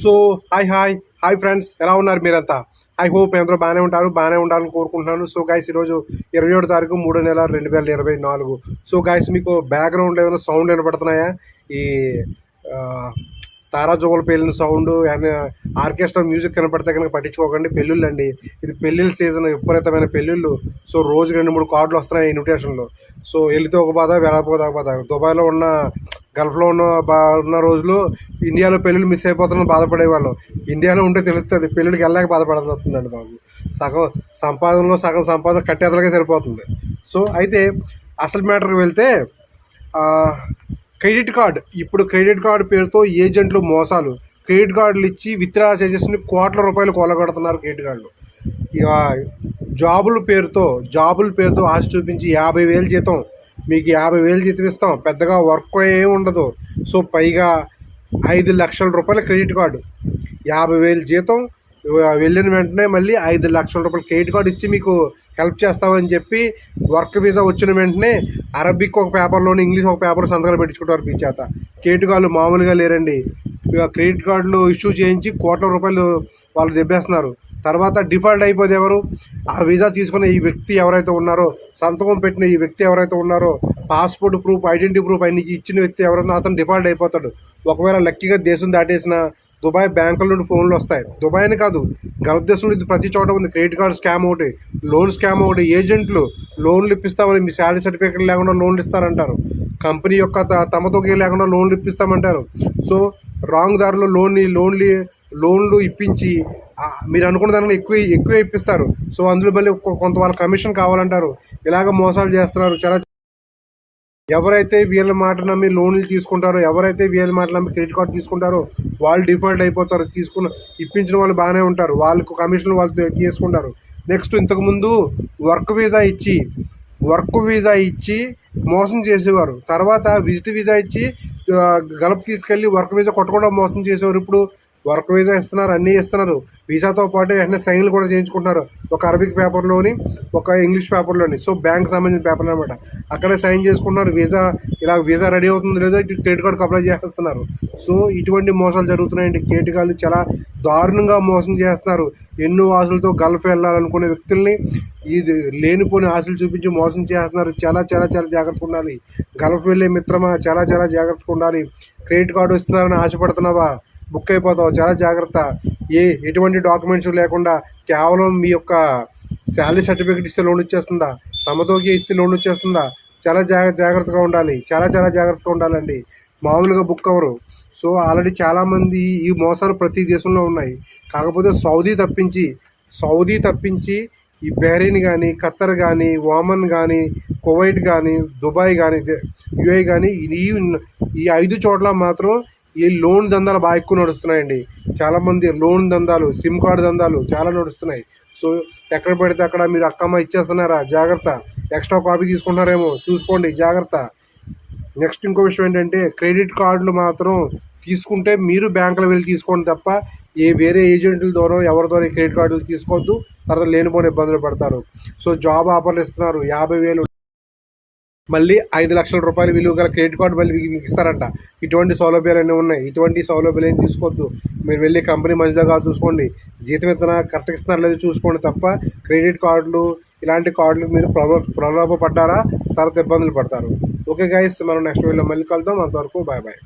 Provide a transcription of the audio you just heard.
So hi hi hi friends ఎలా ఉన్నారు మీరంతా? ఐ హోప్ అందరూ బాగానే ఉంటారు బాగానే ఉండాలని కోరుకుంటున్నాను. సో గైస్ ఈరోజు ఇరవై ఏడు తారీఖు మూడో నెల రెండు వేల ఇరవై నాలుగు. సో గైస్ మీకు బ్యాక్గ్రౌండ్ ఏమైనా సౌండ్ వినపడుతున్నాయా? ఈ తారాజువల్ తారా పేలిన సౌండ్ అండ్ ఆర్కెస్ట్రా మ్యూజిక్ కనపడితే కనుక పట్టించుకోకండి. పెళ్ళిళ్ళు అండి ఇది పెళ్ళిళ్ళ సీజన్ విపరీతమైన పెళ్ళిళ్ళు. సో రోజుకి రెండు మూడు కార్డులు వస్తున్నాయి ఇన్విటేషన్లు సో వెళితే ఒక బాధ వెళ్ళకపోతే ఒక బాధ. దుబాయ్లో ఉన్న గల్ఫ్లో ఉన్న బా ఉన్న రోజులు ఇండియాలో పెళ్ళిళ్ళు మిస్ అయిపోతున్న బాధపడేవాళ్ళు. ఇండియాలో ఉంటే తెలుస్తుంది పెళ్ళిళ్ళకి వెళ్ళాక బాధపడాల్సి వస్తుందండి బాబు. సగం సంపాదనలో సగం సంపాదన కట్టేదలకే సరిపోతుంది. సో అయితే అసలు మ్యాటర్కి వెళ్తే క్రెడిట్ కార్డ్. ఇప్పుడు క్రెడిట్ కార్డు పేరుతో ఏజెంట్లు మోసాలు. క్రెడిట్ కార్డులు ఇచ్చి విత్డ్రా చేసేసి కోట్ల రూపాయలు కొలగొడుతున్నారు క్రెడిట్ కార్డులు. ఇక జాబుల పేరుతో జాబుల పేరుతో ఆశ చూపించి యాభై వేలు జీతం. మీకు యాభై వేలు జీతం ఇస్తాం. పెద్దగా వర్క్ ఏమి ఉండదు. సో పైగా ఐదు లక్షల రూపాయల క్రెడిట్ కార్డు. యాభై వేలు జీతం. వెళ్ళిన వెంటనే మళ్ళీ ఐదు లక్షల రూపాయల క్రెడిట్ కార్డు ఇచ్చి మీకు హెల్ప్ చేస్తామని చెప్పి వర్క్ వీసా వచ్చిన వెంటనే అరబిక్ ఒక పేపర్లోని ఇంగ్లీష్ ఒక పేపర్ సంతకాలు పెట్టించుకుంటారు మీ చేత మామూలుగా లేరండి. ఇక క్రెడిట్ కార్డులు ఇష్యూ చేయించి కోట్ల రూపాయలు వాళ్ళు దెబ్బేస్తున్నారు. తర్వాత డిఫాల్ట్ అయిపోతే ఎవరు? ఆ వీసా తీసుకున్న ఈ వ్యక్తి ఎవరైతే ఉన్నారో సంతకం పెట్టిన ఈ వ్యక్తి ఎవరైతే ఉన్నారో పాస్పోర్ట్ ప్రూఫ్ ఐడెంటిటీ ప్రూఫ్ అన్ని ఇచ్చిన వ్యక్తి ఎవరైనా అతను డిఫాల్ట్ అయిపోతాడు. ఒకవేళ లక్కీగా దేశం దాటేసిన దుబాయ్ బ్యాంకుల నుండి ఫోన్లు వస్తాయి. దుబాయ్ అని కాదు గల్ఫ్ దేశం ఇది ప్రతి చోట ఉంది. క్రెడిట్ కార్డ్ స్కామ్ ఒకటి లోన్ స్కామ్ ఒకటి. ఏజెంట్లు లోన్లు ఇప్పిస్తామని మీ శాలరీ సర్టిఫికేట్ లేకుండా లోన్లు ఇస్తారంటారు. కంపెనీ యొక్క తమతో లేకుండా లోన్లు ఇప్పిస్తామంటారు. సో రాంగ్ దారిలో లోన్ని లోన్లు లోన్లు ఇప్పించి మీరు అనుకున్న దానిలో ఎక్కువ ఎక్కువ ఇప్పిస్తారు. సో అందులో మళ్ళీ కొంత వాళ్ళ కమిషన్ కావాలంటారు. ఇలాగ మోసాలు చేస్తున్నారు. చాలా ఎవరైతే వీళ్ళ మాట నమ్మి లోన్లు తీసుకుంటారో ఎవరైతే వీళ్ళ మాట నమ్మి క్రెడిట్ కార్డు తీసుకుంటారో వాళ్ళు డిఫాల్ట్ అయిపోతారు తీసుకున్న ఇప్పించిన వాళ్ళు బాగానే ఉంటారు. వాళ్ళకు కమిషన్ వాళ్ళు తీసుకుంటారు. నెక్స్ట్ ఇంతకుముందు వర్క్ వీసా ఇచ్చి వర్క్ వీసా ఇచ్చి మోసం చేసేవారు. తర్వాత విజిట్ వీసా ఇచ్చి గలప్ తీసుకెళ్ళి వర్క్ వీసా కొట్టకుండా మోసం చేసేవారు. ఇప్పుడు వర్క్ వీసా ఇస్తున్నారు అన్నీ ఇస్తున్నారు. వీసాతో పాటు వెంటనే సైన్లు కూడా చేయించుకుంటున్నారు. ఒక అరబిక్ పేపర్లోని ఒక ఇంగ్లీష్ పేపర్లోని. సో బ్యాంక్ సంబంధించిన పేపర్లు అనమాట అక్కడే సైన్ చేసుకుంటున్నారు. వీసా ఇలా వీసా రెడీ అవుతుంది లేదో ఇటు క్రెడిట్ కార్డుకి అప్లై చేస్తున్నారు. సో ఇటువంటి మోసాలు జరుగుతున్నాయండి. కేటగాళ్ళు చాలా దారుణంగా మోసం చేస్తున్నారు. ఎన్నో ఆశలతో గల్ఫ్ వెళ్ళాలనుకునే వ్యక్తుల్ని ఇది లేనిపోని ఆశలు చూపించి మోసం చేస్తున్నారు. చాలా చాలా చాలా జాగ్రత్తగా ఉండాలి. గల్ఫ్ వెళ్ళే మిత్రమా? చాలా చాలా జాగ్రత్తగా ఉండాలి. క్రెడిట్ కార్డు ఇస్తున్నారని ఆశపడుతున్నావా? బుక్ అయిపోతావు. చాలా జాగ్రత్త. ఏ ఎటువంటి డాక్యుమెంట్స్ లేకుండా కేవలం మీ యొక్క శాలరీ సర్టిఫికేట్ ఇస్తే లోన్ ఇచ్చేస్తుందా తమతోకి ఇస్తే లోన్ ఇచ్చేస్తుందా చాలా జాగ్ర జాగ్రత్తగా ఉండాలి. చాలా చాలా జాగ్రత్తగా ఉండాలండి. మామూలుగా బుక్ అవ్వరు. సో ఆల్రెడీ చాలామంది ఈ మోసాలు ప్రతి దేశంలో ఉన్నాయి. కాకపోతే సౌదీ తప్పించి సౌదీ తప్పించి ఈ బహ్రెయిన్ కానీ ఖత్తర్ కానీ ఓమన్ కానీ కువైట్ కానీ దుబాయ్ కానీ యుఏ కానీ ఈ ఈ ఐదు చోట్ల మాత్రం ఈ లోన్ దందాలు బాగా ఎక్కువ నడుస్తున్నాయండి. చాలామంది లోన్ దందాలు సిమ్ కార్డు దందాలు చాలా నడుస్తున్నాయి. సో ఎక్కడ పెడితే అక్కడ మీరు అక్కమ్మ ఇచ్చేస్తున్నారా? జాగ్రత్త. ఎక్స్ట్రా కాపీ తీసుకుంటారేమో? చూసుకోండి జాగ్రత్త. నెక్స్ట్ ఇంకో విషయం ఏంటంటే క్రెడిట్ కార్డులు మాత్రం తీసుకుంటే మీరు బ్యాంకులో వెళ్ళి తీసుకోండి తప్ప ఏ వేరే ఏజెంట్ల ద్వారా ఎవరి ద్వారా క్రెడిట్ కార్డులు తీసుకోవద్దు. తర్వాత లేనిపోని ఇబ్బందులు పడతారు. సో జాబ్ ఆఫర్లు ఇస్తున్నారు. యాభై వేలు మళ్ళీ ఐదు లక్షల రూపాయలు విలువ గల క్రెడిట్ కార్డు మళ్ళీ మీకు ఇస్తారంట ఇటువంటి సౌలభ్యాలు అన్నీ ఉన్నాయి. ఇటువంటి సౌలభ్యాలు ఏం తీసుకోవద్దు. మీరు వెళ్ళి కంపెనీ మంచిదా కాదు చూసుకోండి. జీతం ఇస్తున్నా కరెక్ట్గా ఇస్తున్నారు లేదు చూసుకోండి తప్ప క్రెడిట్ కార్డులు ఇలాంటి కార్డులు మీరు ప్రలో ప్రలోభ పడ్డారా తర్వాత ఇబ్బందులు పడతారు. ఓకే గైస్ మనం నెక్స్ట్ వీడియోలో మళ్ళీ కలుద్దాం. అంతవరకు బాయ్ బాయ్